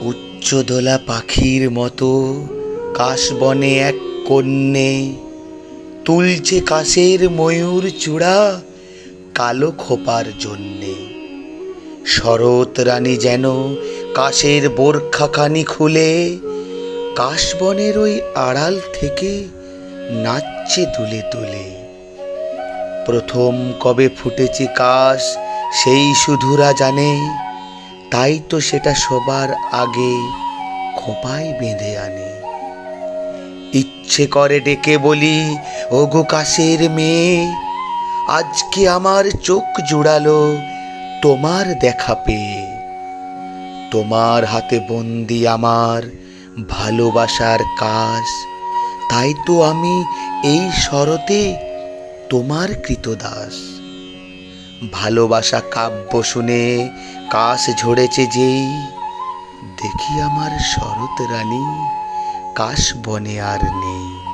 উচ্চদোলা পাখির মতো কাশবনে এক কন্যে। তুলছে কাশের ময়ূর চূড়া কালো খোপার জন্যে। শরৎ রানী যেন কাশের বোরখাখানি খুলে, কাশবনের ওই আড়াল থেকে নাচছে তুলে তুলে প্রথম কবে ফুটেছে কাশ, সেই শুধুরা জানে। তাই তো সেটা সবার আগে খোপায় বেঁধে আনে। ইচ্ছে করে ডেকে বলি, ওগো কাশের মেয়ে, আজকে আমার চোখ জুড়ালো তোমার দেখা পেয়ে। তোমার হাতে বন্দি আমার ভালোবাসার কাশ, তাই তো আমি এই শরতে তোমার কৃতদাস। ভালোবাসা কাব্য শুনে কাশ ঝরেছে যেই। দেখি আমার শরৎ রানী কাশ বনে আর নেই।